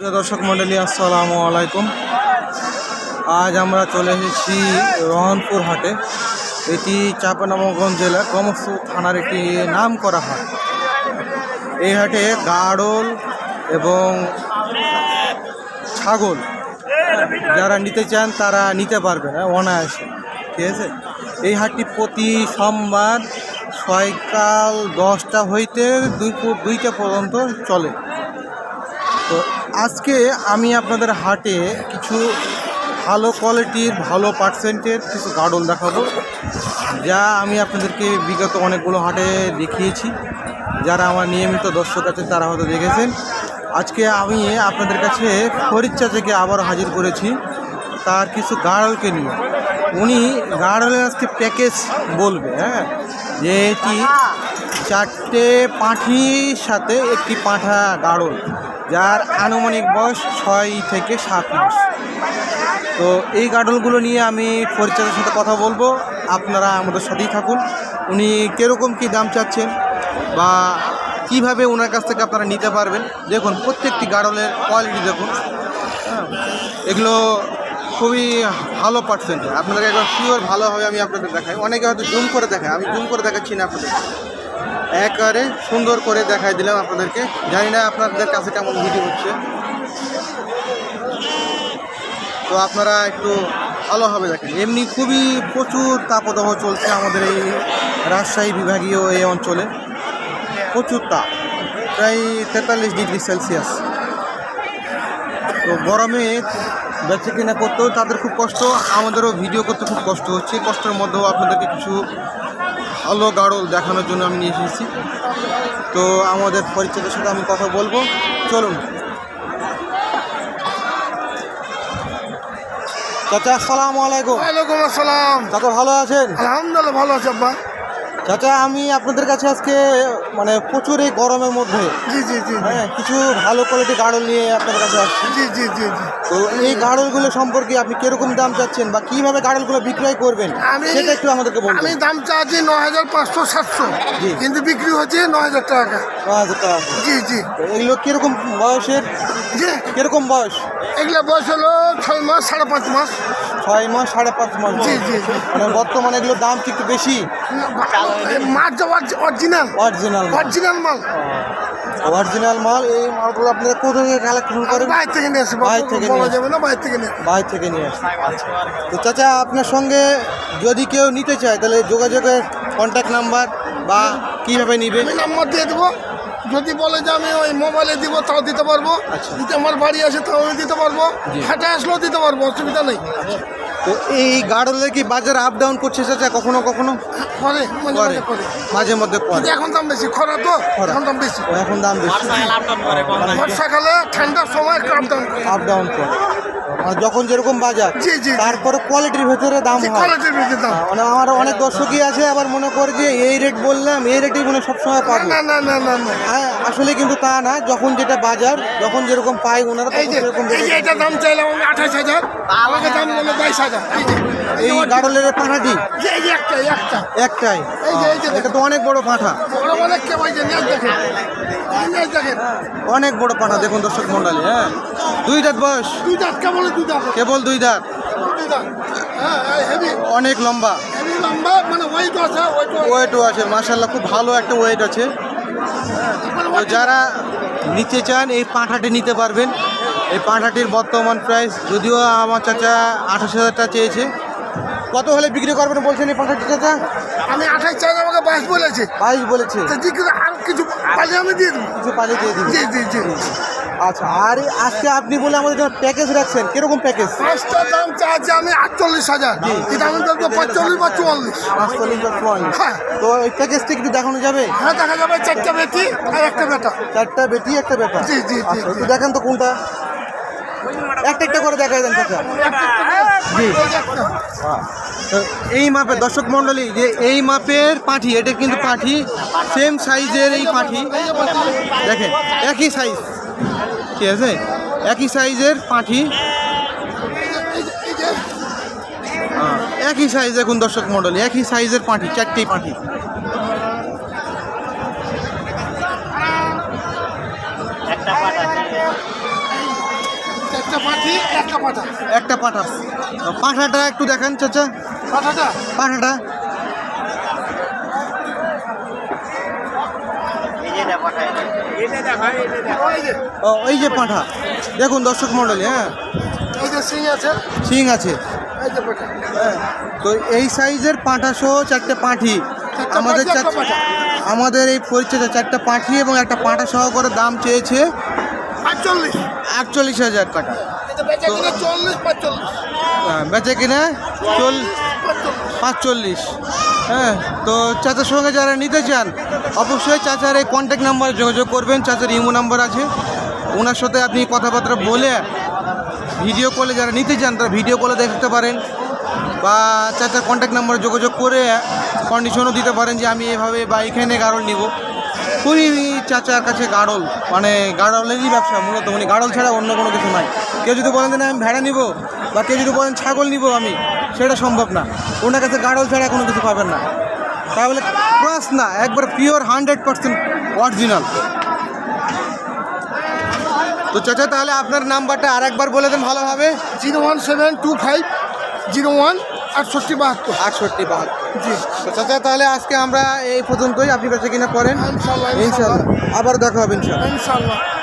প্রিয় দর্শক মন্ডলী আসসালামু আলাইকুম। আজ আমরা চলে এসেছি রহনপুর হাটে। এটি চাঁপানগঞ্জ জেলার কমসু থানার একটি নাম করা হাট। এই হাটে গাড়ল এবং ছাগল যারা নিতে চান তারা নিতে পারবেন হ্যাঁ, অনায়াসে। ঠিক আছে? এই হাটটি প্রতি সোমবার সকাল দশটা হইতে দুপুর দুইটা পর্যন্ত চলে। তো আজকে আমি আপনাদের হাটে কিছু ভালো কোয়ালিটির ভালো পার্সেন্টের কিছু গার্ডল দেখাবো, যা আমি আপনাদেরকে বিগত অনেকগুলো হাটে দেখিয়েছি। যারা আমার নিয়মিত দর্শক আছে তারা হয়তো দেখেছেন। আজকে আমি আপনাদের কাছে ফরিচ্চা থেকে আবার হাজির করেছি তার কিছু গাড়লকে নিয়ে। উনি গাড়লের আজকে প্যাকেজ বলবে হ্যাঁ? যে এটি চারটে পাঁঠির সাথে একটি পাঁঠা গাড়ল। যার আনুমানিক বয়স ছয় থেকে সাত মাস। তো এই গাডলগুলো নিয়ে আমি পরিচালকের সাথে কথা বলব। আপনারা আমাদের সাথেই থাকুন। উনি কীরকম কী দাম চাচ্ছেন বা কীভাবে ওনার কাছ থেকে আপনারা নিতে পারবেন? দেখুন, প্রত্যেকটি গাডলের কোয়ালিটি দেখুন। এগুলো খুবই ভালো পার্সেন্ট আপনাদের একবার পিওর ভালোভাবে আমি আপনাদের দেখাই। অনেকে হয়তো জুম করে দেখায় আমি জুম করে দেখাচ্ছি না আপনাদের। একবারে সুন্দর করে দেখাই দিলাম আপনাদেরকে। জানি না আপনাদের কাছে কেমন ভিডিও হচ্ছে। তো আপনারা একটু ভালোভাবে দেখেন। এমনি খুবই প্রচুর তাপদাহ চলছে আমাদের এই রাজশাহী বিভাগীয় এই অঞ্চলে। প্রচুর তাপ। প্রায় তেতাল্লিশ ডিগ্রি সেলসিয়াস। তো গরমে বেঁচে কিনা করতেও তাদের খুব কষ্ট আমাদেরও ভিডিও করতে খুব কষ্ট হচ্ছে। কষ্টের মধ্যেও আপনাদেরকে কিছু ভালো গাড়ল দেখানোর জন্য আমি নিয়ে এসেছি। তো আমাদের পরিচিতের সাথে আমি কথা বলব। চলুন। চাচা আসসালামু আলাইকুম। ওয়ালাইকুম আসসালাম। চাচা ভালো আছেন? আলহামদুলিল্লাহ ভালো আছে আব্বা। চাচা আমি আপনাদের কাছে আজকে মানে প্রচুর এই গরমের মধ্যে জি জি জি হ্যাঁ কিছু ভালো কোয়ালিটি গাড়ল নিয়ে আপনাদের কাছে আসছি। জি জি জি জি। তো এই গাড়লগুলো সম্পর্কে আপনি কীরকম দাম চাচ্ছেন বা কীভাবে গাড়লগুলো বিক্রয় করবেন আমি- সেটা একটু আমাদেরকে বলুন আমি দাম চাচ্ছি ন হাজার পাঁচশো সাতশো। জি। কিন্তু বিক্রি হচ্ছে ন হাজার টাকা। ন হাজার টাকা। জি জি। এগুলো কীরকম বয়সের? জি। কীরকম বয়স? এগুলো বয়স হলো ছয় মাস সাড়ে পাঁচ মাস। ছয় মাস সাড়ে পাঁচ মাস। জি, জি, জি। মানে বর্তমানে এগুলোর দাম কি একটু বেশি। মাছ অরিজিনাল। অরিজিনাল অরিজিনাল মাল। অরিজিনাল মাল এই মালগুলো আপনারা কোথা থেকে কালেকশন করেন? বাইরে থেকে নিয়ে আসে বাইরে থেকে বলা নিয়ে যাবে না বাইরে থেকে নিয়ে বাইরে থেকে নিয়ে আচ্ছা। তো চাচা আপনার সঙ্গে যদি কেউ নিতে চায় তাহলে যোগাযোগের কন্ট্যাক্ট নাম্বার বা কীভাবে নিবে? আমি নাম্বার দিয়ে দেবো। যদি বলে যে আমি ওই মোবাইলে দিব তাও দিতে পারব। আচ্ছা। যদি আমার বাড়ি আসে তাও আমি দিতে পারব। হাটে আসলেও দিতে পারব অসুবিধা নেই। তো এই গাড়লের কি বাজার আপ ডাউন করছে চাচা কখনো কখনো? করে মাঝে করে। মাঝে মধ্যে করে। এখন দাম বেশি। খরা তো খরা। এখন দাম বেশি। এখন দাম বেশি। বর্ষাকালে ঠান্ডার সময় আপ ডাউন করে। আপ ডাউন করে। যখন যেরকম বাজার জি, জি। তারপরে কোয়ালিটির ভেতরে দাম হয়। কোয়ালিটির বেশি দাম। মানে আমার অনেক দর্শকই আছে আবার মনে করে যে এই রেট বললাম এই রেটই মনে সবসময় পাবো। না না না না না। হ্যাঁ আসলে কিন্তু তা না যখন যেটা বাজার যখন যেরকম পাই ওনারা তখন সেরকম এই যে এটা দাম চাইলাম আমি আঠাশ হাজার আমাকে দাম বলল বাইশ হাজার। এই গাড়লের পাঁঠাটি যে এই যে একটা এই একটা একটাই। এটা তো, অনেক বড় পাঁঠা। অনেক বড় পাঁঠা, দেখুন দর্শক মন্ডলী হ্যাঁ। দুই দাঁত বয়স। কেবল দুই দাঁত। অনেক লম্বা। ওয়েটও আছে মার্শাল্লাহ খুব ভালো একটা ওয়েট আছে। যারা নিতে চান, এই পাঁঠাটি নিতে পারবেন। এই পাঁঠাটির বর্তমান প্রাইস যদিও আমার চাচা আঠাশ হাজার টাকা চেয়েছে কত হলে বিক্রি করবেন বলছেন এই পাঁঠাটি চাচা আমি আঠাশ চাই আমাকে বাইশ বলেছে। বাইশ বলেছে। আর কিছু পালিয়ে আমি দিয়ে দেবো। কিছু পানি দিয়ে দিন জি জি জি। আচ্ছা আর আজকে আপনি বলে আমাদের প্যাকেজ রাখছেন। কীরকম প্যাকেজ? পাঁচটার দাম চাচ্ছি আমি আটচল্লিশ হাজার। এটা আমি দেখব পঁয়তাল্লিশ বা চুয়াল্লিশ। পাঁচচল্লিশ বা চুয়াল্লিশ। হ্যাঁ। তো এই প্যাকেজটা একটু দেখানো যাবে? হ্যাঁ দেখা যাবে চারটা বেটি আর একটা বেটা। চারটা বেটি একটা ব্যাপার জি, জি, জি, আচ্ছা, দেখেন তো কোনটা। একটা একটা করে দেখাই দেন চাচা। জি। এই মাপের দর্শক মণ্ডলী যে এই মাপের পাঠি এটা কিন্তু পাঠি সেম সাইজের এই পাঠি। দেখেন একই সাইজ ঠিক আছে? একই সাইজের পাঠি। হ্যাঁ, একই সাইজ এখন দর্শক মণ্ডলী একই সাইজের পাঠি চারটেই পাঠি। একটা পাঠি একটা পাঠা একটা পাঠা পাঠাটা একটু দেখান চাচা। পাঠাটা পাঠাটা ও এই যে পাঠা। দেখুন দর্শক মণ্ডলী হ্যাঁ। এই যে সিং আছে। সিং আছে। হ্যাঁ। তো এই সাইজের পাঁঠা সহ চারটে পাঁঠি। আমাদের। আমাদের এই পরিচয় চারটা পাঁঠি এবং একটা পাঁঠা সহ করে দাম চেয়েছে আটচল্লিশ। আটচল্লিশ হাজার টাকা। বেচা কিনা হ্যাঁ, চল পাঁচচল্লিশ। হ্যাঁ তো চাচার সঙ্গে যারা নিতে চান অবশ্যই চাচার এই কন্ট্যাক্ট নাম্বারে যোগাযোগ করবেন। চাচার ইমো নাম্বার আছে। ওনার সাথে আপনি কথাবার্তা বলে ভিডিও কলে যারা নিতে চান তারা ভিডিও কলে দেখতে পারেন বা চাচার কন্ট্যাক্ট নাম্বারে যোগাযোগ করে কন্ডিশনও দিতে পারেন যে আমি এভাবে বা এখানে গাড়ল নিব। উনি চাচার কাছে গাড়ল মানে গাড়লেরই ব্যবসা, মূলত উনি। গাড়ল ছাড়া অন্য কোনো কিছু নাই। কেউ যদি বলেন যে না, আমি ভেড়া নিব, বা কেউ যদি বলেন ছাগল নিব আমি, সেটা সম্ভব না। ওনার কাছে গাড়ল ছাড়া কোনো কিছু পাবেন না। তাহলে ক্রস না, একবার পিওর হান্ড্রেড পার্সেন্ট অরিজিনাল তো চাচা, তাহলে আপনার নাম্বারটা আর একবার বলে দেন ভালোভাবে। Zero one seven two five, zero one আটষট্টি বাহাত্তর। আটষট্টি বাহাত্তর। জি। চাচা তাহলে আজকে আমরা এই পর্যন্তই। আপনি বেঁচে কিনা করেন? ইনশাল্লাহ ইনশাল্লাহ। আবার দেখা হবে ইনশাল্লাহ। ইনশাল্লাহ।